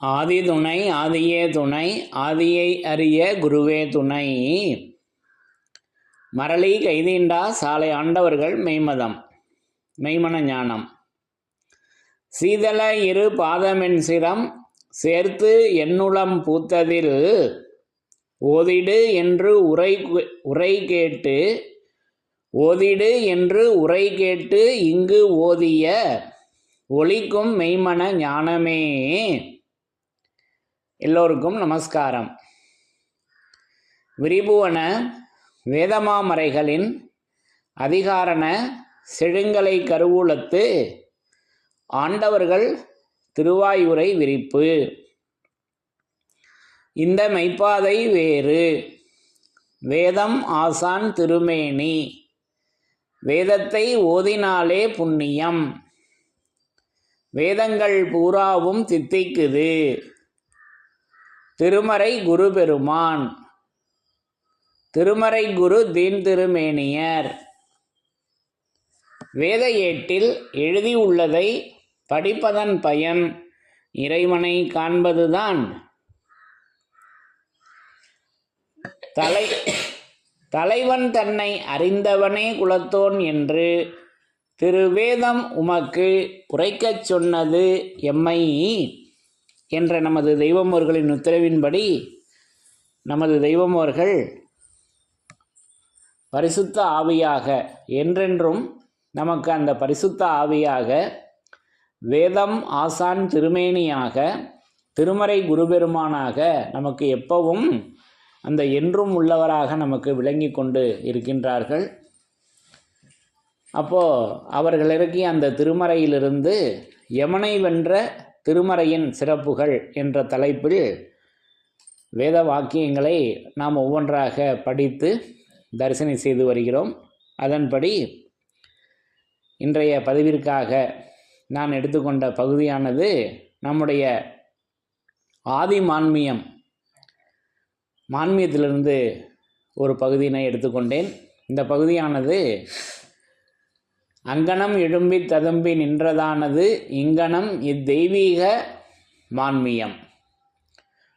ஆதி துணை ஆதியே துணை ஆதியை அறிய குருவே துணை. மரளி கைதீண்டா சாலை ஆண்டவர்கள் மெய்மதம் மெய்மன ஞானம். சீதள இரு பாதமென் சிரம் சேர்த்து என்னுளம் பூத்ததில் ஓதிடு என்று உரை உரை கேட்டு ஓதிடு என்று உரை கேட்டு இங்கு ஓதிய ஒளிக்கும் மெய்மன ஞானமே. எல்லோருக்கும் நமஸ்காரம். விரிபுவன வேதமாமறைகளின் அதிகாரண செழுங்கலை கருவூலத்து ஆண்டவர்கள் திருவாயுரை விரிப்பு. இந்த மெய்ப்பாதை வேறு. வேதம் ஆசான் திருமேனி. வேதத்தை ஓதினாலே புண்ணியம். வேதங்கள் பூராவும் தித்திக்குது. திருமறை குரு பெருமான் திருமறை குரு தீன் திருமேனியர் வேத ஏட்டில் எழுதியுள்ளதை படிப்பதன் பயன் இறைவனை காண்பதுதான். தலை தலைவன் தன்னை அறிந்தவனே குலத்தோன் என்று திருவேதம் உமக்கு உரைக்கச் சொன்னது எம்மை. என்ற நமது தெய்வமோர்களின் உத்தரவின்படி நமது தெய்வமோர்கள் பரிசுத்த ஆவியாக என்றென்றும் நமக்கு அந்த பரிசுத்த ஆவியாக வேதம் ஆசான் திருமேனியாக திருமறை குருபெருமானாக நமக்கு எப்பவும் அந்த என்றும் உள்ளவராக நமக்கு விளங்கி கொண்டு இருக்கின்றார்கள். அப்போது அவர்கள் இறக்கிய அந்த திருமறையிலிருந்து யமனை வென்ற திருமறையின் சிறப்புகள் என்ற தலைப்பில் வேத வாக்கியங்களை நாம் ஒவ்வொன்றாக படித்து தரிசனை செய்து வருகிறோம். அதன்படி இன்றைய பதிவிற்காக நான் எடுத்துக்கொண்ட பகுதியானது நம்முடைய ஆதி மான்மியம். மான்மியத்திலிருந்து ஒரு பகுதியினை எடுத்துக்கொண்டேன். இந்த பகுதியானது அங்கனம் எழும்பி ததும்பி நின்றதானது இங்கனம் இத்தெய்வீக மான்மியம்.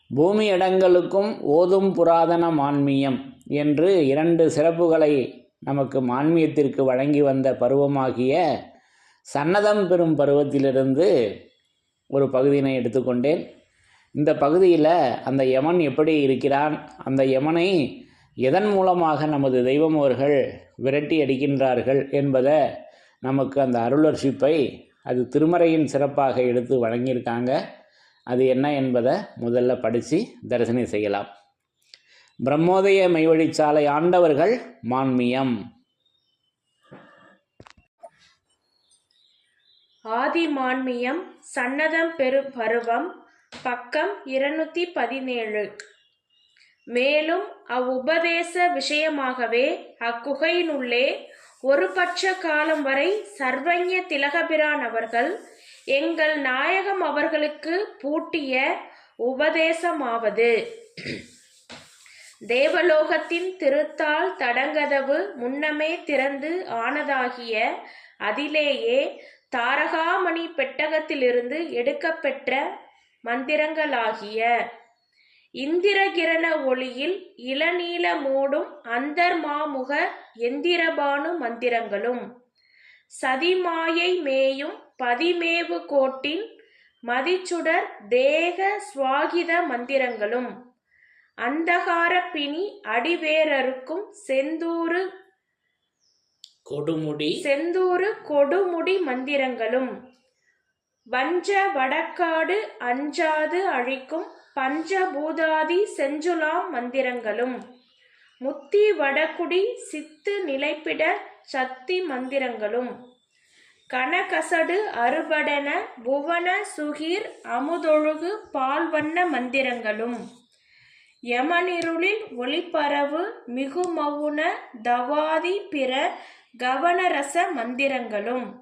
பூமி இடங்களுக்கும் ஓதும் புராதன மான்மியம் என்று இரண்டு சிறப்புகளை நமக்கு மான்மியத்திற்கு வழங்கி வந்த பருவமாகிய சன்னதம் பெறும் பருவத்திலிருந்து ஒரு பகுதியினை எடுத்துக்கொண்டேன். இந்த பகுதியில் அந்த யமன் எப்படி இருக்கிறான் அந்த யமனை எதன் மூலமாக நமது தெய்வம் அவர்கள் விரட்டி அடிக்கின்றார்கள் என்பதை நமக்கு அந்த அருளர்ஷிப்பை அது திருமறையின் சிறப்பாக எடுத்து வழங்கியிருக்காங்க. அது என்ன என்பதை முதல்ல படித்து தரிசனம் செய்யலாம். பிரம்மோதய மெய்வழிச்சாலை ஆண்டவர்கள் மான்மியம். ஆதி மான்மியம் சன்னதம் பெரு பருவம் பக்கம் இருநூத்தி பதினேழு. மேலும் அவ்வுபதேச விஷயமாகவே அக்குகையினுள்ளே ஒரு பட்ச காலம் வரை சர்வஞ திலகபிரான் அவர்கள் எங்கள் நாயகம் அவர்களுக்கு பூட்டிய உபதேசமாவது. தேவலோகத்தின் திருத்தால் தடங்கதவு முன்னமே திறந்து ஆனதாகிய அதிலேயே தாரகாமணி பெட்டகத்திலிருந்து எடுக்கப்பெற்ற மந்திரங்களாகிய இந்திரகிரண ஒளியில் இளநீல மூடும் அந்தர்மாமுக எந்திரபானு மந்திரங்களும். சதிமாயை மேயும் பதிமேவு கோட்டின் மதிச்சுடர் தேக சுவாகித மந்திரங்களும். அந்தகார பிணி அடிவேரருக்கும் செந்தூரு கொடுமுடி செந்தூரு கொடுமுடி மந்திரங்களும். வஞ்ச வடக்காடு அஞ்சாது அழிக்கும் பஞ்சபூதாதி செஞ்சுலாம் மந்திரங்களும். முத்தி வடகுடி சித்து நிலைப்பிட சத்தி மந்திரங்களும். கனகசடு அறுபடன புவன சுகீர் அமுதொழுகு பால்வண்ண மந்திரங்களும். யமனிருளில் ஒளிப்பரவு மிகுமவுன தவாதி பிற கவனரச மந்திரங்களும்.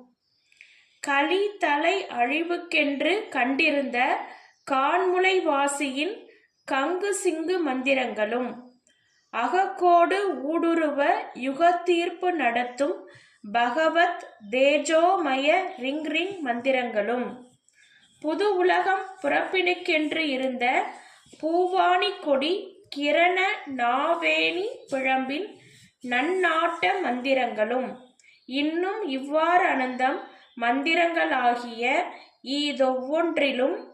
களி தலை அழிவுக்கென்று கண்டிருந்த கான்முளை வாசியின் கங்கு சிங்கு மந்திரங்களும் அகக்கோடு ஊடுருவ யுகத்தீர்ப்பு நடத்தும் பகவத் தேஜோமய ரிங் ரிங் மந்திரங்களும். புது உலகம் பிறப்பினுக்கென்று இருந்த பூவாணி கொடி கிரண நாவேணி பிழம்பின் நன்னாட்ட மந்திரங்களும். இன்னும் இவ்வாறு அனந்தம் மந்திரங்களாகிய ஈதொவ்வொன்றிலும்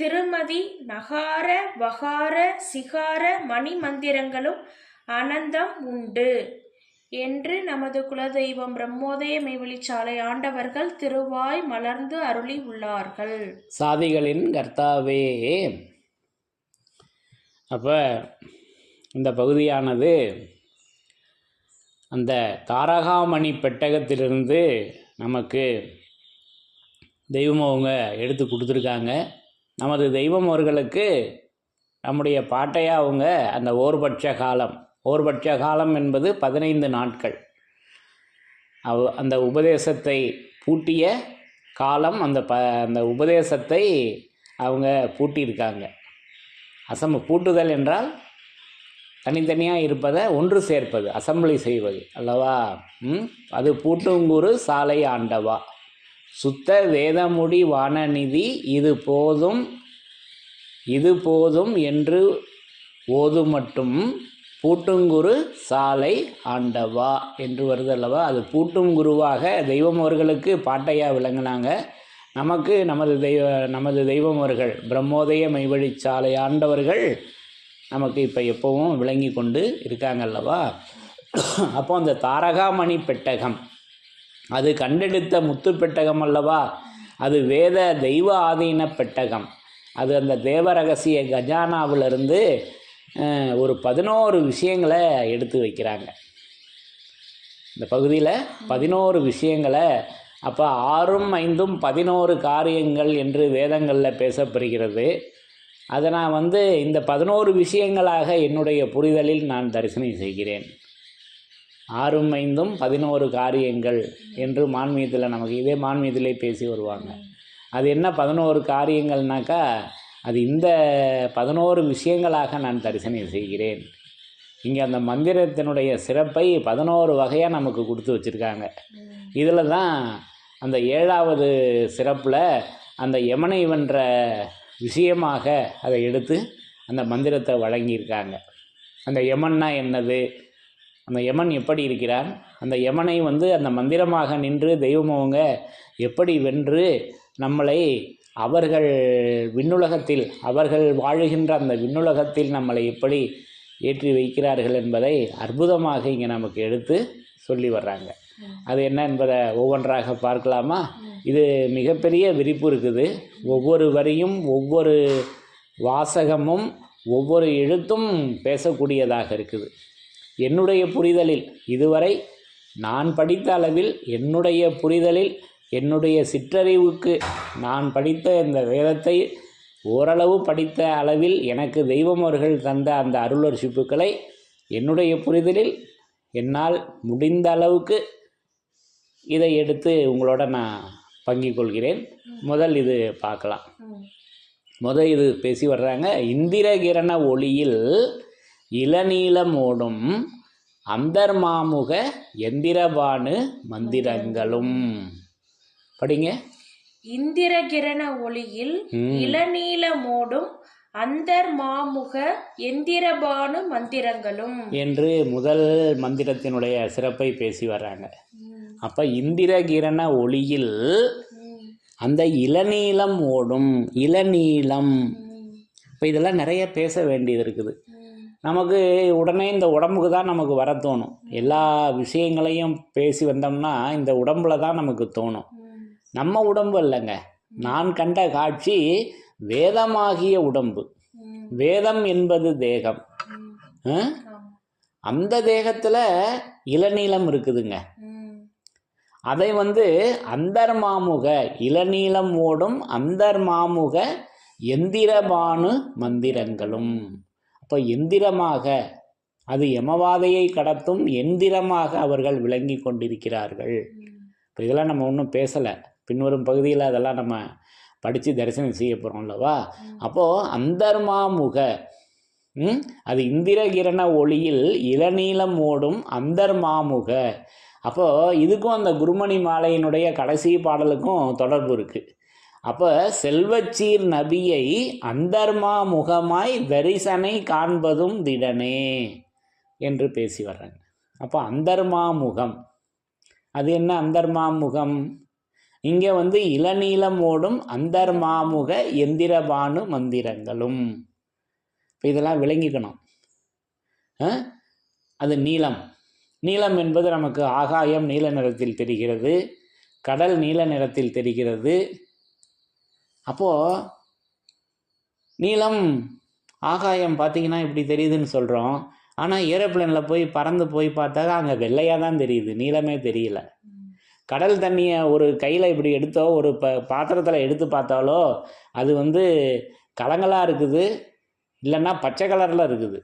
திருமதி நகார வகார சிகார மணி மந்திரங்களும் அனந்தம் உண்டு. என்று நமது குலதெய்வம் பிரம்மோதய மெய்வெளிச்சாலை ஆண்டவர்கள் திருவாய் மலர்ந்து அருளி உள்ளார்கள். சாதிகளின் கர்த்தாவே. அப்போ இந்த பகுதியானது அந்த தாரகாமணி பெட்டகத்திலிருந்து நமக்கு தெய்வம் அவங்க எடுத்து கொடுத்துருக்காங்க. நமது தெய்வம் அவர்களுக்கு நம்முடைய பாட்டையா அவங்க அந்த ஓர்பட்ச காலம். ஓர்பட்ச காலம் என்பது பதினைந்து நாட்கள். அவ் அந்த உபதேசத்தை பூட்டிய காலம் அந்த ப அந்த உபதேசத்தை அவங்க பூட்டியிருக்காங்க. அசம் பூட்டுதல் என்றால் தனித்தனியாக இருப்பதை ஒன்று சேர்ப்பது அசம்பிளி செய்வது அல்லவா? ம்? அது பூட்டுங்கூறு சாலை ஆண்டவா. சுத்த வேதமுடி வானநிதி இது போதும் இது போதும் என்று ஓது மட்டும் பூட்டுங்குரு சாலை ஆண்டவா என்று வருது அல்லவா? அது பூட்டும் குருவாக தெய்வம் அவர்களுக்கு பாட்டையாக விளங்கினாங்க. நமக்கு நமது தெய்வ நமது தெய்வம் அவர்கள் பிரம்மோதய மைவழி சாலை ஆண்டவர்கள் நமக்கு இப்போ எப்பவும் விளங்கி கொண்டு இருக்காங்க அல்லவா? அப்போ அந்த தாரகாமணி பெட்டகம் அது கண்டெடுத்த முத்து பெட்டகம் அல்லவா? அது வேத தெய்வ ஆதீன பெட்டகம். அது அந்த தேவ ரகசிய கஜானாவிலிருந்து ஒரு பதினோரு விஷயங்களை எடுத்து வைக்கிறாங்க. இந்த பகுதியில் பதினோரு விஷயங்களை அப்போ ஆறும் ஐந்தும் பதினோரு காரியங்கள் என்று வேதங்களில் பேசப்படுகிறது. அதை நான் வந்து இந்த பதினோரு விஷயங்களாக என்னுடைய புரிதலில் நான் தரிசனம் செய்கிறேன். ஆறும் ஐந்தும் பதினோரு காரியங்கள் என்று மான்மீகத்தில் நமக்கு இதே மான்மியத்திலே பேசி வருவாங்க. அது என்ன பதினோரு காரியங்கள்னாக்கா அது இந்த பதினோரு விஷயங்களாக நான் தரிசனம் செய்கிறேன். இங்கே அந்த மந்திரத்தினுடைய சிறப்பை பதினோரு வகையாக நமக்கு கொடுத்து வச்சுருக்காங்க. இதில் தான் அந்த ஏழாவது சிறப்பில் அந்த யமனை வென்ற விஷயமாக அதை எடுத்து அந்த மந்திரத்தை வழங்கியிருக்காங்க. அந்த யமன்னா என்னது? அந்த யமன் எப்படி இருக்கிறான்? அந்த யமனை வந்து அந்த மந்திரமாக நின்று தெய்வமவங்க எப்படி வென்று நம்மளை அவர்கள் விண்ணுலகத்தில் அவர்கள் வாழுகின்ற அந்த விண்ணுலகத்தில் நம்மளை எப்படி ஏற்றி வைக்கிறார்கள் என்பதை அற்புதமாக இங்கே நமக்கு எடுத்து சொல்லி வர்றாங்க. அது என்ன என்பதை ஒவ்வொன்றாக பார்க்கலாமா? இது மிகப்பெரிய விரிப்பு இருக்குது. ஒவ்வொரு வரியும் ஒவ்வொரு வாசகமும் ஒவ்வொரு எழுத்தும் பேசக்கூடியதாக இருக்குது. என்னுடைய புரிதலில். இதுவரை நான் படித்த அளவில் என்னுடைய புரிதலில் என்னுடைய சிற்றறிவுக்கு நான் படித்த இந்த வேதத்தை ஓரளவு படித்த அளவில் எனக்கு தெய்வம் அவர்கள் தந்த அந்த அருளர்ஷிப்புகளை என்னுடைய புரிதலில் என்னால் முடிந்த அளவுக்கு இதை எடுத்து உங்களோட நான் பங்கிக் கொள்கிறேன். முதல் இது பார்க்கலாம். முதல் இது பேசி வர்றாங்க. இந்திரகிரண ஒளியில் இளநீலம் ஓடும் அந்தர்மாமுக எந்திரபானு மந்திரங்களும். படிங்க. இந்திரகிரண ஒளியில் ம். இளநீலமோடும் அந்தர் மாமுக எந்திரபானு மந்திரங்களும். என்று முதல் மந்திரத்தினுடைய சிறப்பை பேசி வர்றாங்க. அப்போ இந்திரகிரண ஒளியில் அந்த இளநீலம் ஓடும் இளநீலம். இப்போ இதெல்லாம் நிறைய பேச வேண்டியது இருக்குது. நமக்கு உடனே இந்த உடம்புக்கு தான் நமக்கு வர தோணும். எல்லா விஷயங்களையும் பேசி வந்தோம்னா இந்த உடம்புல தான் நமக்கு தோணும். நம்ம உடம்பு இல்லைங்க. நான் கண்ட காட்சி வேதமாகிய உடம்பு. வேதம் என்பது தேகம். அந்த தேகத்தில் இளநீளம் இருக்குதுங்க. அதை வந்து அந்தர்மாமுக இளநீளம் ஓடும் அந்தர்மாமுக எந்திரபானு மந்திரங்களும். அப்போ எந்திரமாக அது யமவாதையை கடத்தும் எந்திரமாக அவர்கள் விளங்கி கொண்டிருக்கிறார்கள். இப்போ இதெல்லாம் நம்ம ஒன்றும் பேசலை. பின்வரும் பகுதியில் அதெல்லாம் நம்ம படித்து தரிசனம் செய்ய போகிறோம் அல்லவா? அப்போது அந்தர்மாமுக அது இந்திரகிரண ஒளியில் இளநீலம் ஓடும் அந்தர்மாமுக. அப்போது இதுக்கும் அந்த குருமணி மாலையினுடைய கடைசி பாடலுக்கும் தொடர்பு இருக்குது அப்போ செல்வச்சீர் நபியை அந்தர்மா முகமாய் தரிசனை காண்பதும் திடனே என்று பேசி வர்றாங்க. அப்போ அந்தர்மா முகம். அது என்ன அந்தர்மா முகம்? இங்கே வந்து இளநீளம் ஓடும் அந்தர்மாமுக எந்திரபானு மந்திரங்களும். இப்போ இதெல்லாம் விளங்கிக்கணும். ஆ? அது நீளம். நீளம் என்பது நமக்கு ஆகாயம் நீல நிறத்தில் தெரிகிறது கடல் நீல நிறத்தில் தெரிகிறது அப்போது நீலம் ஆகாயம் பார்த்தீங்கன்னா இப்படி தெரியுதுன்னு சொல்கிறோம் ஆனால் ஏரோப்ளேனில் போய் பறந்து போய் பார்த்தா அங்கே வெள்ளையாக தான் தெரியுது. நீலமே தெரியல. கடல் தண்ணியை ஒரு கையில் இப்படி எடுத்தோ ஒரு ப பாத்திரத்தில் எடுத்து பார்த்தாலோ அது வந்து கலங்களாக இருக்குது. இல்லைன்னா பச்சை கலரில் இருக்குது.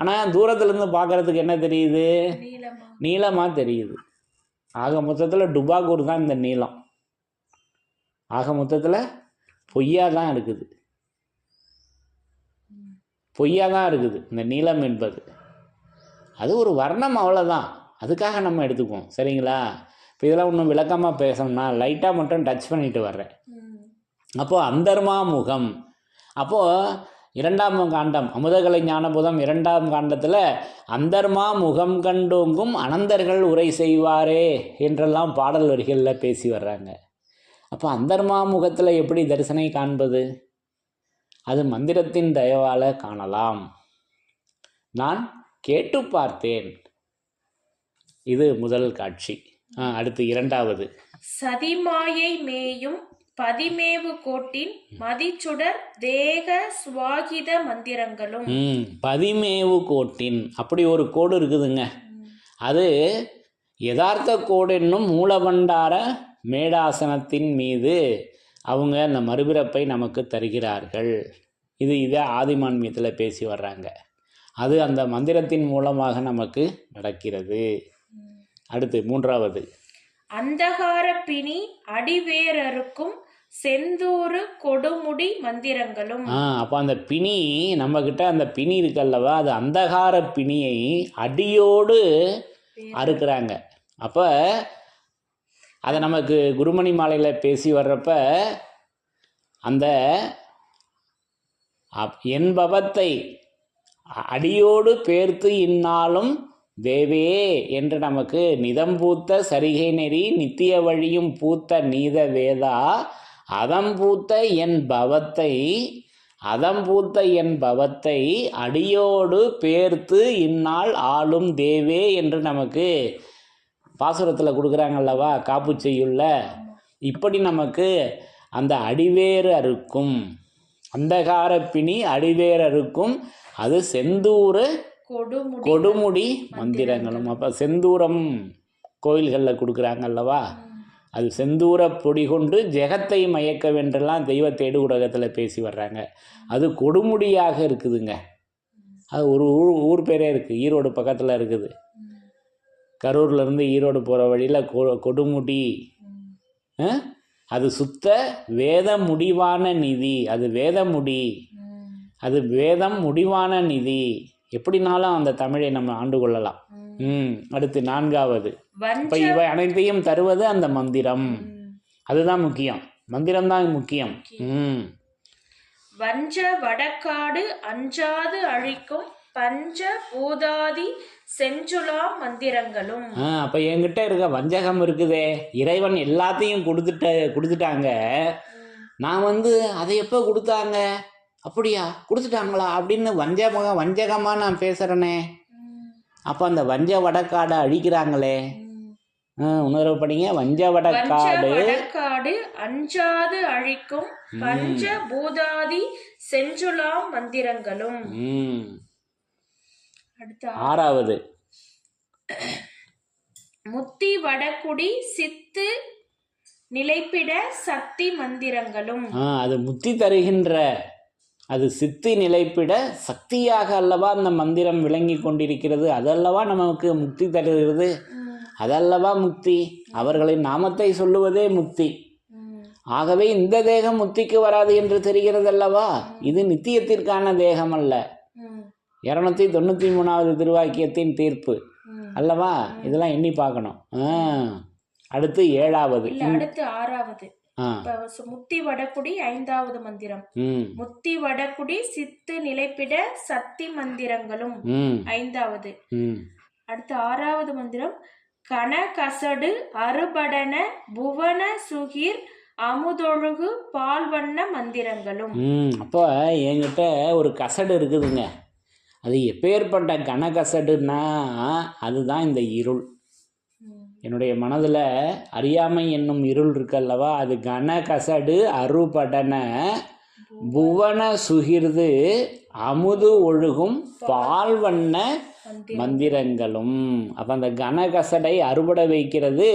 ஆனால் தூரத்துலேருந்து பார்க்குறதுக்கு என்ன தெரியுது? நீளமாக தெரியுது. ஆக மொத்தத்தில் டுபாகூர் தான் இந்த நீளம். ஆக மொத்தத்தில் பொய்யா தான் இருக்குது. பொய்யா தான் இருக்குது. இந்த நீளம் என்பது. அது ஒரு வர்ணம் அவ்வளோதான் அதுக்காக நம்ம எடுத்துக்குவோம். சரிங்களா? இப்போ இதெல்லாம் இன்னும் விளக்கமாக பேசணும்னா லைட்டாக மட்டும் டச் பண்ணிட்டு வர்றேன். அப்போது அந்தர்மா முகம் அப்போது இரண்டாம் காண்டம் அமுதகலை ஞானபுதம் இரண்டாம் காண்டத்தில் அந்தர்மா முகம் கண்டோங்கும் அனந்தர்கள் உரை செய்வாரே என்றெல்லாம் பாடல் வரிகளில் பேசி வர்றாங்க. அப்போ அந்தர்மா முகத்தில் எப்படி தரிசனை காண்பது? அது மந்திரத்தின் தயவால காணலாம். நான் கேட்டு பார்த்தேன். இது முதல் காட்சி. அடுத்து இரண்டாவது. சதிமாயை மேயும் பதிமேவு கோட்டின் மதிச்சுடர் தேக சுவாகித மந்திரங்களும். பதிமேவு கோட்டின். அப்படி ஒரு கோடு இருக்குதுங்க. அது யதார்த்த கோடு என்னும் மூலபண்டார மேடாசனத்தின் மீது அவங்க அந்த மறுபிறப்பை நமக்கு தருகிறார்கள். இது இதே ஆதிமான்மியத்தில் பேசி வர்றாங்க. அது அந்த மந்திரத்தின் மூலமாக நமக்கு நடக்கிறது. அடுத்து மூன்றாவது. அந்தகார பிணி அடிவேரருக்கும் செந்தூரு கொடுமுடி மந்திரங்களும். ஆ அப்போ அந்த பிணி நம்மக்கிட்ட அந்த பிணி இருக்கல்லவா? அது அந்தகார பிணியை அடியோடு அறுக்கிறாங்க. அப்போ அதை நமக்கு குருமணி மாலையில் பேசி வர்றப்ப அந்த அப்- என்பவத்தை அடியோடு பேர்த்து இந்நாளும் தேவே என்று நமக்கு நிதம் பூத்த சரிகை நெறி நித்திய வழியும் பூத்த நீத வேதா அதம் பூத்த என் பவத்தை அதம் பூத்த என் பவத்தை அடியோடு பேர்த்து இந்நாள் ஆளும் தேவே என்று நமக்கு பாசுரத்தில் கொடுக்குறாங்கல்லவா? காப்பு செய்யுள்ள இப்படி நமக்கு அந்த அடிவேறு அறுக்கும். அந்தகார பிணி அடிவேறு அறுக்கும் அது செந்தூர கொடுமுடி கொடுமுடி மந்திரங்களும். அப்போ செந்தூரம் கோயில்களில் கொடுக்குறாங்கல்லவா? அது செந்தூர பொடி கொண்டு ஜெகத்தை மயக்க வென்றெல்லாம் தெய்வ தேடு ஊடகத்தில் பேசி வர்றாங்க. அது கொடுமுடியாக இருக்குதுங்க. அது ஒரு ஊர் ஊர் பேரே இருக்குது ஈரோடு பக்கத்தில் இருக்குது. கரூர்லேருந்து ஈரோடு போகிற வழியில் கொ கொடுமுடி? அது சுத்த வேத முடிவான நிதி. அது வேத முடி. அது வேதம் முடிவான நிதி. எப்படினாலும் அந்த தமிழை நம்ம ஆண்டு கொள்ளலாம். ம் அடுத்து நான்காவது. இப்போ இவை அனைத்தையும் தருவது அந்த மந்திரம். அதுதான் முக்கியம். மந்திரம் தான் முக்கியம். ம். வஞ்ச வடக்காடு அஞ்சாது அழிக்கும் பஞ்ச பூதாதி செஞ்சுலா மந்திரங்களும். அப்போ என்கிட்ட இருக்க வஞ்சகம் இருக்குதே. இறைவன் எல்லாத்தையும் கொடுத்துட்ட கொடுத்துட்டாங்க. நான் வந்து அதை எப்போ கொடுத்தாங்க? அப்படியா? கொடுத்துட்டாங்களா? அப்படின்னு வஞ்சக வஞ்சகமாக நான் பேசுகிறேனே அப்போ அந்த வஞ்ச வடக்காடை அழிக்கிறாங்களே. இன்னொரு படிங்க. வஞ்ச வடக்காடு. வடக்காடு அஞ்சாது அழிக்கும் பஞ்ச பூதாதி செஞ்சுலா மந்திரங்களும். ம். ஆறாவது. முத்தி வடக்குடி சித்து நிலைப்பிட சக்தி மந்திரங்களும். அது முத்தி தருகின்ற அது சித்தி நிலைப்பிட சக்தியாக அல்லவா அந்த மந்திரம் விளங்கி கொண்டிருக்கிறது. அதல்லவா நமக்கு முக்தி தருகிறது? அதல்லவா முக்தி அவர்களின் நாமத்தை சொல்லுவதே முக்தி ஆகவே இந்த தேகம் முக்திக்கு வராது என்று தெரிகிறது அல்லவா இது நித்தியத்திற்கான தேகம் அல்ல இரநூத்தி தொண்ணூற்றி மூணாவது திருவாக்கியத்தின் தீர்ப்பு. அல்லவா? இதெல்லாம் எண்ணி பார்க்கணும். அடுத்து ஏழாவது. அடுத்து ஆறாவது. முத்தி வடக்குடி ஐந்தாவது மந்திரம். முத்தி வடக்குடி சித்து நிலைப்பிட சக்தி மந்திரங்களும். ஐந்தாவது. அடுத்து ஆறாவது மந்திரம். கன கசடு அறுபடன புவன சுகிர் அமுதொழுகு பால்வண்ண மந்திரங்களும். அப்போ என்கிட்ட ஒரு கசடு இருக்குதுங்க. அது எப்பேற்பட்ட கனகசடுன்னா அதுதான் இந்த இருள். என்னுடைய மனதில் அறியாமை என்னும் இருள் இருக்கல்லவா? அது கனகசடு அறுபடன புவன சுகிர்து அமுது ஒழுகும் பால்வண்ண வண்ண மந்திரங்களும். அப்போ அந்த கனகசடை அறுபட வைக்கிறது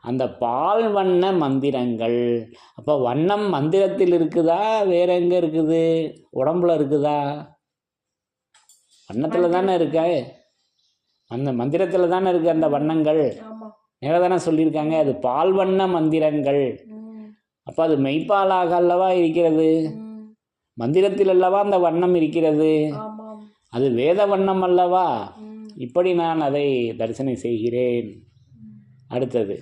அந்த பால் வண்ண மந்திரங்கள். அப்போ வண்ணம் மந்திரத்தில் இருக்குதா? வேற எங்கே இருக்குது? உடம்புல இருக்குதா? வண்ணத்தில் தானே இருக்க? அந்த மந்திரத்தில் தானே இருக்கு அந்த வண்ணங்கள். நேர தானே சொல்லியிருக்காங்க அது பால் வண்ண மந்திரங்கள். அப்போ அது மெய்ப்பாலாக அல்லவா இருக்கிறது. மந்திரத்தில் அல்லவா அந்த வண்ணம் இருக்கிறது? அது வேத வண்ணம் அல்லவா. இப்படி நான் அதை தரிசனம் செய்கிறேன். அடுத்தது.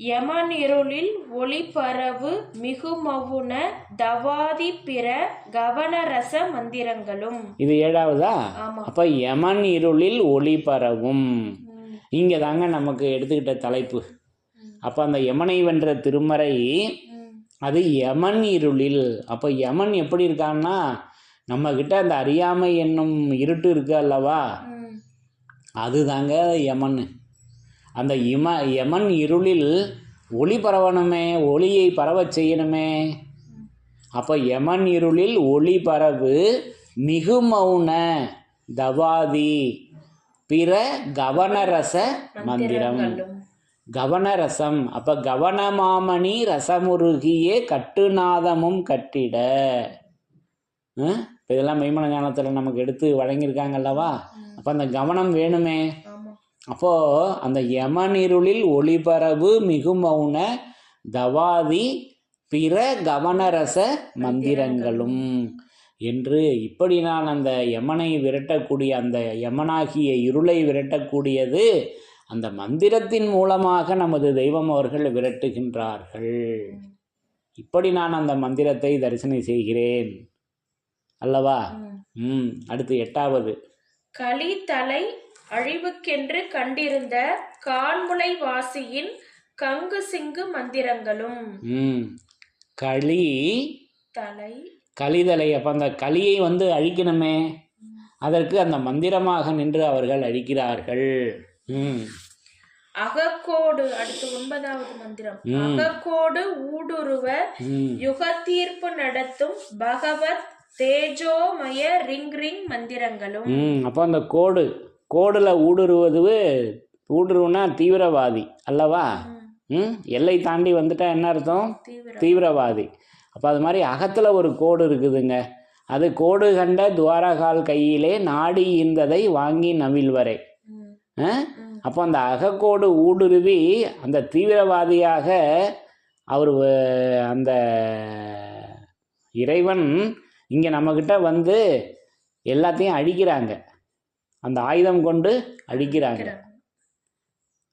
யமன் இருளில் ஒளி பரவு மிகுமவுன தவாதி பிற கவனரச மந்திரங்களும். இது ஏழாவதா? ஆமா. அப்போ யமன் இருளில் ஒளி பரவும் ம். இங்கே தாங்க நமக்கு எடுத்துக்கிட்ட தலைப்பு. அப்போ அந்த யமனை வென்ற திருமறை ம். அது யமன் இருளில் அப்போ யமன் எப்படி இருக்கான்னா நம்மக்கிட்ட அந்த அறியாமை என்னும் இருட்டு இருக்கு அல்லவா? ம். அதுதாங்க யமன் அந்த இம யமன் இருளில் ஒளி பரவணுமே ஒளியை பரவச் செய்யணுமே. அப்போ யமன் இருளில் ஒளி பரவு மிகு மௌன தவாதி பிற கவனரச மந்திரம். கவனரசம். அப்போ கவனமாமணி ரசமுருகியே கட்டுநாதமும் கட்டிட? இப்ப இதெல்லாம் மெய்மன ஞானத்தில் நமக்கு எடுத்து வழங்கியிருக்காங்க அல்லவா? அப்போ அந்த கவனம் வேணுமே. அப்போது அந்த யமனிருளில் ஒளிபரவு மிகுமௌன தவாதி பிற கவனரச மந்திரங்களும். என்று இப்படி நான் அந்த யமனை விரட்டக்கூடிய அந்த யமனாகிய இருளை விரட்டக்கூடியது அந்த மந்திரத்தின் மூலமாக நமது தெய்வம் அவர்கள் விரட்டுகின்றார்கள். இப்படி நான் அந்த மந்திரத்தை தரிசனம் செய்கிறேன். அல்லவா? ம். ம் அடுத்து எட்டாவது. களி தலை அழிவுக்கென்று கண்டிருந்த கால்முளை வாசியின் கங்கு சிங்கு மந்திரங்களும். ம். களி. தலை கலிதலை அப்போ அந்த களியை வந்து அழிக்கணுமே. அதற்கு அந்த மந்திரமாக நின்று அவர்கள் அழிக்கிறார்கள். ம். அகக்கோடு அடுத்து ஒன்பதாவது மந்திரம். அகக்கோடு ஊடுருவ யுக தீர்ப்பு நடத்தும் பகவத் தேஜோமய ரிங் ரிங் மந்திரங்களும். ம் அப்போ அந்த கோடு கோடில் ஊடுருவது ஊடுருவுனா தீவிரவாதி அல்லவா? ம். எல்லை தாண்டி வந்துட்டா என்ன அர்த்தம்? தீவிர தீவிரவாதி. அப்போ அது மாதிரி அகத்தில் ஒரு கோடு இருக்குதுங்க. அது கோடு கண்ட துவாரகால் கையிலே நாடி ஈந்ததை வாங்கி? ம். அப்போ அந்த அகக்கோடு ஊடுருவி அந்த தீவிரவாதியாக அவர் அந்த இறைவன் இங்கே நம்மக்கிட்ட வந்து எல்லாத்தையும் அழிக்கிறாங்க. அந்த ஆயுதம் கொண்டு அழிக்கிறாங்க.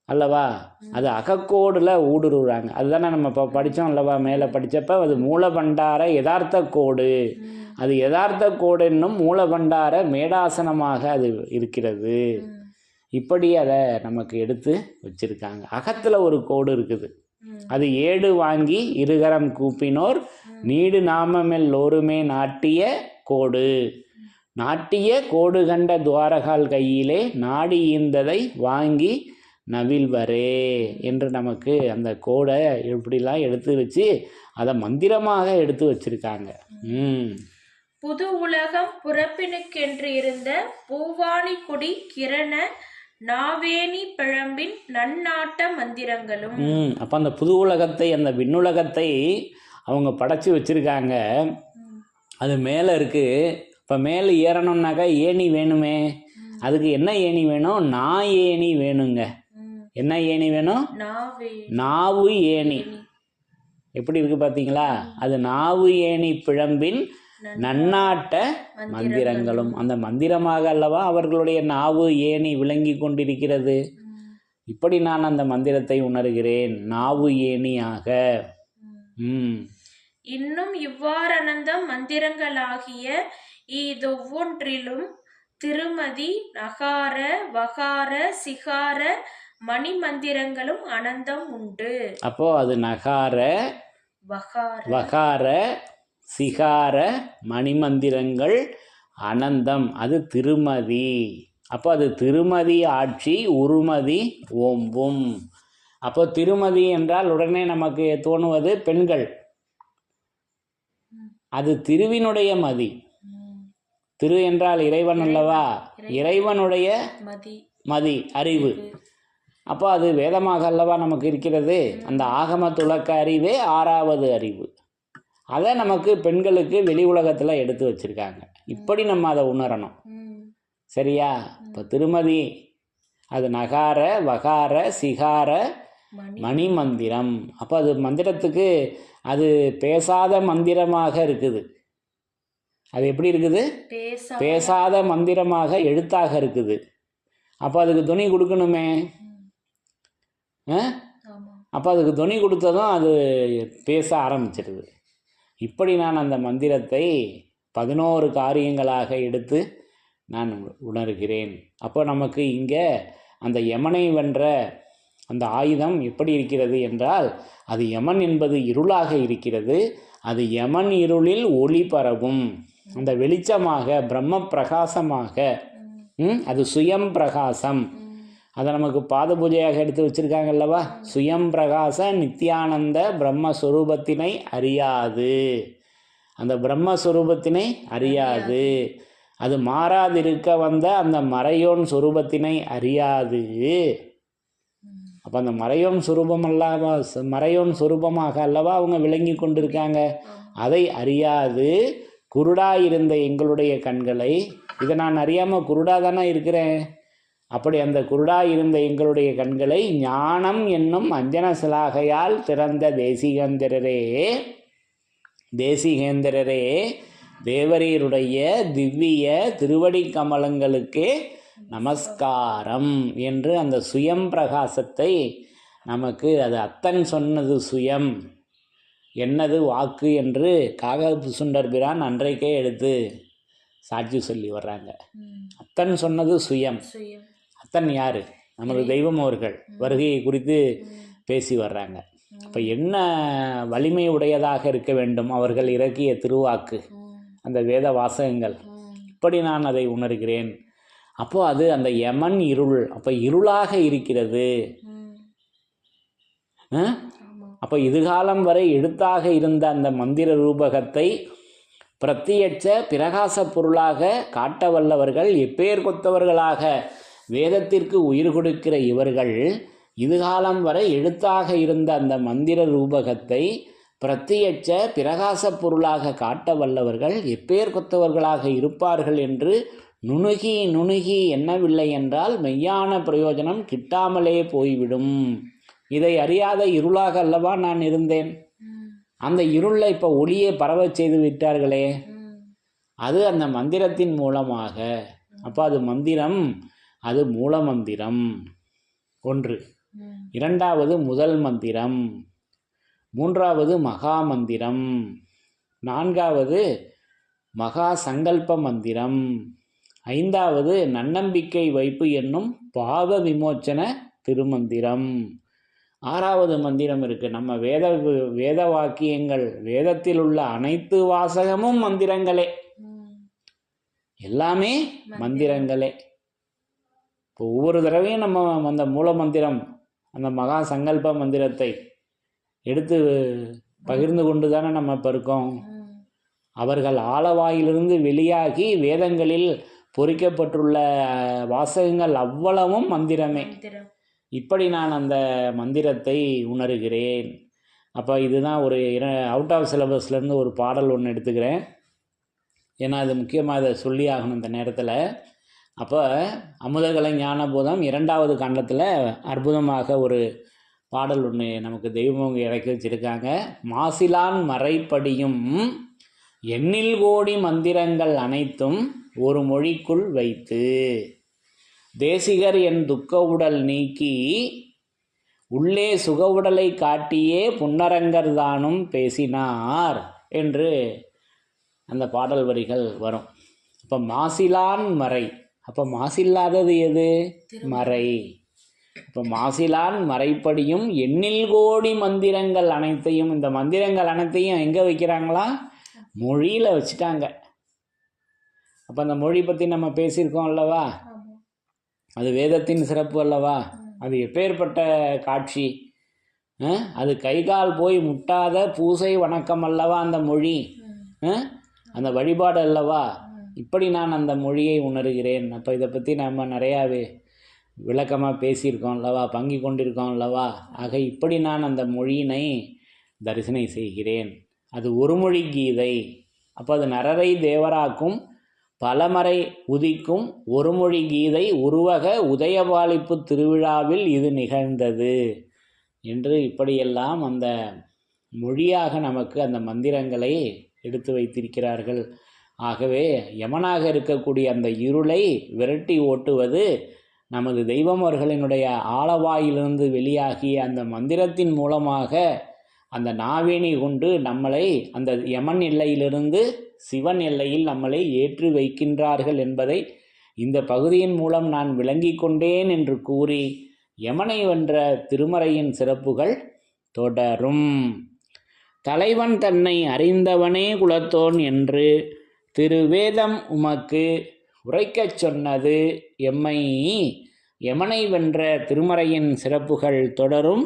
அல்லவா? அது அகக்கோடில் ஊடுருவுறாங்க. அதுதானே நம்ம இப்போ படித்தோம் அல்லவா? மேலே படித்தப்ப அது மூலபண்டார யதார்த்த கோடு. அது யதார்த்த கோடு என்னும் மூலபண்டார மேடாசனமாக அது இருக்கிறது. இப்படி அதை நமக்கு எடுத்து வச்சிருக்காங்க. அகத்தில் ஒரு கோடு இருக்குது. அது ஏடு வாங்கி இருகரம் கூப்பினோர் நீடு நாமமெல்லோருமே நாட்டிய கோடு. நாட்டிய கோடு கண்ட துவாரகால் கையிலே நாடி ஈந்ததை வாங்கி நவில்வரே என்று நமக்கு அந்த கோடை இப்படிலாம் எடுத்து வச்சு அதை மந்திரமாக எடுத்து வச்சிருக்காங்க. ம். புது உலகம் புறப்பினுக்கென்று இருந்த பூவாணி கொடி கிரண நாவேணி பிழம்பின் நன்னாட்ட மந்திரங்களும். அப்போ அந்த புது உலகத்தை அந்த விண்ணுலகத்தை அவங்க படைச்சி வச்சுருக்காங்க. அது மேலே இருக்குது இப்போ மேலே ஏறணும்னாக்கா ஏணி வேணுமே. அதுக்கு என்ன ஏணி வேணும்? நான் ஏணி வேணுங்க. என்ன ஏணி வேணும்? நாவே ஏணி. எப்படி இருக்கு பார்த்தீங்களா அது நாவு ஏணி பிழம்பின் நன்னாட்ட மந்திரங்களும். அந்த மந்திரமாக அல்லவா அவர்களுடைய நாவு ஏணி விளங்கி கொண்டிருக்கிறது. இப்படி நான் அந்த மந்திரத்தை உணர்கிறேன். நாவு ஏணியாக. இன்னும் இவ்வாறனந்த மந்திரங்களாகிய இதொவ்வொன்றிலும் திருமதி நகார வகார சிகார மணி மந்திரங்களும் அனந்தம் உண்டு. அப்போ அது நகார வகார சிகார மணிமந்திரங்கள் அனந்தம். அது திருமதி. அப்போ அது திருமதி ஆட்சி உருமதி ஓம்பும். அப்போ திருமதி என்றால் உடனே நமக்கு தோணுவது பெண்கள். அது திருவினுடைய மதி. திரு என்றால் இறைவன் அல்லவா? இறைவனுடைய மதி. அறிவு. அப்போ அது வேதமாக அல்லவா நமக்கு இருக்கிறது? அந்த ஆகம துலக்க அறிவே ஆறாவது அறிவு. அதை நமக்கு பெண்களுக்கு வெளி உலகத்தில் எடுத்து வச்சிருக்காங்க. இப்படி நம்ம அதை உணரணும். சரியா? இப்போ திருமதி அது நகார வகார சிகார மணி மந்திரம் அப்போ அது மந்திரத்துக்கு அது பேசாத மந்திரமாக இருக்குது. அது எப்படி இருக்குது? பேசா பேசாத மந்திரமாக எழுத்தாக இருக்குது. அப்போ அதுக்கு துணி கொடுக்கணுமே. அப்போ அதுக்கு துணி கொடுத்ததும் அது பேச ஆரம்பிச்சிடுது இப்படி நான் அந்த மந்திரத்தை பதினோரு காரியங்களாக எடுத்து நான் உணர்கிறேன். அப்போ நமக்கு இங்கே அந்த யமனை வென்ற அந்த ஆயுதம் எப்படி இருக்கிறது என்றால் அது யமன் என்பது இருளாக இருக்கிறது அது யமன் இருளில் ஒளி பரவும். அந்த வெளிச்சமாக பிரம்ம பிரகாசமாக ம், அது சுயம் பிரகாசம் அதை நமக்கு பாத பூஜையாக எடுத்து வச்சுருக்காங்க அல்லவா? சுயம் பிரகாச நித்யானந்த பிரம்மஸ்வரூபத்தினை அறியாது. அந்த பிரம்மஸ்வரூபத்தினை அறியாது. அது மாறாதிருக்க வந்த அந்த மறையோன் சொரூபத்தினை அறியாது. அப்போ அந்த மறையோன் சுரூபம் அல்லவா மறையோன் சுரூபமாக அல்லவா அவங்க விளங்கி கொண்டிருக்காங்க. அதை அறியாது. குருடாயிருந்த எங்களுடைய கண்களை இதை நான் அறியாமல் குருடா தானே இருக்கிறேன்? அப்படி அந்த குருடா இருந்த எங்களுடைய கண்களை ஞானம் என்னும் அஞ்சன சிலாகையால் திறந்த தேசிகேந்திரரே தேசிகேந்திரரே தேவரீருடைய திவ்ய திருவடி கமலங்களுக்கே நமஸ்காரம் என்று அந்த சுயம் பிரகாசத்தை நமக்கு அது அத்தன் சொன்னது சுயம். என்னது வாக்கு என்று காக சுண்டர் பிரான் அன்றைக்கே எடுத்து சாட்சி சொல்லி வர்றாங்க. அத்தன் சொன்னது சுயம். அத்தன் யார்? நமது தெய்வம் அவர்கள். வருகையை குறித்து பேசி வர்றாங்க. அப்போ என்ன வலிமை உடையதாக இருக்க வேண்டும்? அவர்கள் இறக்கிய திருவாக்கு. அந்த வேத வாசகங்கள். இப்படி நான் அதை உணர்கிறேன். அப்போ அது அந்த யமன் இருள். அப்போ இருளாக இருக்கிறது. அப்போ இதுகாலம் வரை எழுத்தாக இருந்த அந்த மந்திர ரூபகத்தை பிரத்தியட்ச பிரகாச பொருளாக காட்ட வல்லவர்கள் எப்பேர் கொத்தவர்களாக வேதத்திற்கு உயிர் கொடுக்கிற இவர்கள் இதுகாலம் வரை எழுத்தாக இருந்த அந்த மந்திர ரூபகத்தை பிரத்தியட்ச பிரகாச பொருளாக காட்ட வல்லவர்கள் எப்பேர் கொத்தவர்களாக இருப்பார்கள் என்று நுணுகி நுணுகி எண்ணவில்லை என்றால் மெய்யான பிரயோஜனம் கிட்டாமலே போய்விடும். இதை அறியாத இருளாக அல்லவா நான் இருந்தேன்? அந்த இருளை இப்போ ஒளியை பரவச் செய்து விட்டார்களே. அது அந்த மந்திரத்தின் மூலமாக. அப்போ அது மந்திரம் அது மூல மந்திரம். ஒன்று. இரண்டாவது முதல் மந்திரம். மூன்றாவது மகா மந்திரம். நான்காவது மகா சங்கல்ப மந்திரம். ஐந்தாவது நன்னம்பிக்கை வைப்பு என்னும் பாவ விமோச்சன திருமந்திரம். ஆறாவது மந்திரம் இருக்கு. நம்ம வேத வேத வாக்கியங்கள் வேதத்தில் உள்ள அனைத்து வாசகமும் மந்திரங்களே. எல்லாமே மந்திரங்களே. இப்போ ஒவ்வொரு தடவையும் நம்ம அந்த மூல மந்திரம் அந்த மகா சங்கல்ப மந்திரத்தை எடுத்து பகிர்ந்து கொண்டு தானே நம்ம இப்போ இருக்கோம். அவர்கள் ஆலவாயிலிருந்து வெளியாகி வேதங்களில் பொறிக்கப்பட்டுள்ள வாசகங்கள் அவ்வளவும் மந்திரமே. இப்படி நான் அந்த மந்திரத்தை உணர்கிறேன். அப்போ இதுதான் ஒரு அவுட் ஆஃப் சிலபஸ்லேருந்து ஒரு பாடல் ஒன்று எடுத்துக்கிறேன். ஏன்னா அது முக்கியமாக இதை சொல்லி ஆகணும் இந்த நேரத்தில். அப்போ அமுதகலை ஞானபோதம் இரண்டாவது காண்டத்தில் அற்புதமாக ஒரு பாடல் ஒன்று நமக்கு தெய்வம் இறக்கி வச்சிருக்காங்க. மாசிலான் மறைப்படியும் எண்ணில் கோடி மந்திரங்கள் அனைத்தும் ஒரு மொழிக்குள் வைத்து தேசிகர் என் துக்க உடல் நீக்கி உள்ளே சுகவுடலை காட்டியே புன்னரங்கர் தானும் பேசினார் என்று அந்த பாடல் வரிகள் வரும். அப்போ மாசிலான் மறை. அப்போ மாசில்லாதது எது? மறை. இப்போ மாசிலான் மறைப்படியும் எண்ணில் கோடி மந்திரங்கள் அனைத்தையும் இந்த மந்திரங்கள் அனைத்தையும் எங்கே வைக்கிறாங்களா? மொழியில் வச்சுட்டாங்க. அப்போ அந்த மொழி பற்றி நம்ம பேசியிருக்கோம் அல்லவா? அது வேதத்தின் சிறப்பு அல்லவா? அது எப்பேற்பட்ட காட்சி? அது கை கால் போய் முட்டாத பூசை வணக்கம் அல்லவா அந்த மொழி? அந்த வழிபாடு அல்லவா? இப்படி நான் அந்த மொழியை உணர்கிறேன். அப்போ இதை பற்றி நம்ம நிறையாவே விளக்கமாக பேசியிருக்கோம் அல்லவா? பங்கி கொண்டிருக்கோம் அல்லவா? ஆக இப்படி நான் அந்த மொழியினை தரிசனை செய்கிறேன். அது ஒரு மொழி கீதை. அப்போ அது நரரை தேவராக்கும் பலமறை உதிக்கும் ஒரு மொழி கீதை உருவக உதயபாலிப்பு திருவிழாவில் இது நிகழ்ந்தது. என்று இப்படியெல்லாம் அந்த மொழியாக நமக்கு அந்த மந்திரங்களை எடுத்து வைத்திருக்கிறார்கள். ஆகவே யமனாக இருக்கக்கூடிய அந்த இருளை விரட்டி ஓட்டுவது நமது தெய்வமர்களினுடைய ஆளவாயிலிருந்து வெளியாகிய அந்த மந்திரத்தின் மூலமாக அந்த நாவேணி கொண்டு நம்மளை அந்த யமன் எல்லையிலிருந்து சிவன் எல்லையில் நம்மளை ஏற்றி வைக்கின்றார்கள் என்பதை இந்த பகுதியின் மூலம் நான் விளங்கிக் கொண்டேன் என்று கூறி யமனை வென்ற திருமறையின் சிறப்புகள் தொடரும். தலைவன் தன்னை அறிந்தவனே குலத்தோன் என்று திருவேதம் உமக்கு உரைக்கச் சொன்னது எம்மை. யமனை வென்ற திருமறையின் சிறப்புகள் தொடரும்.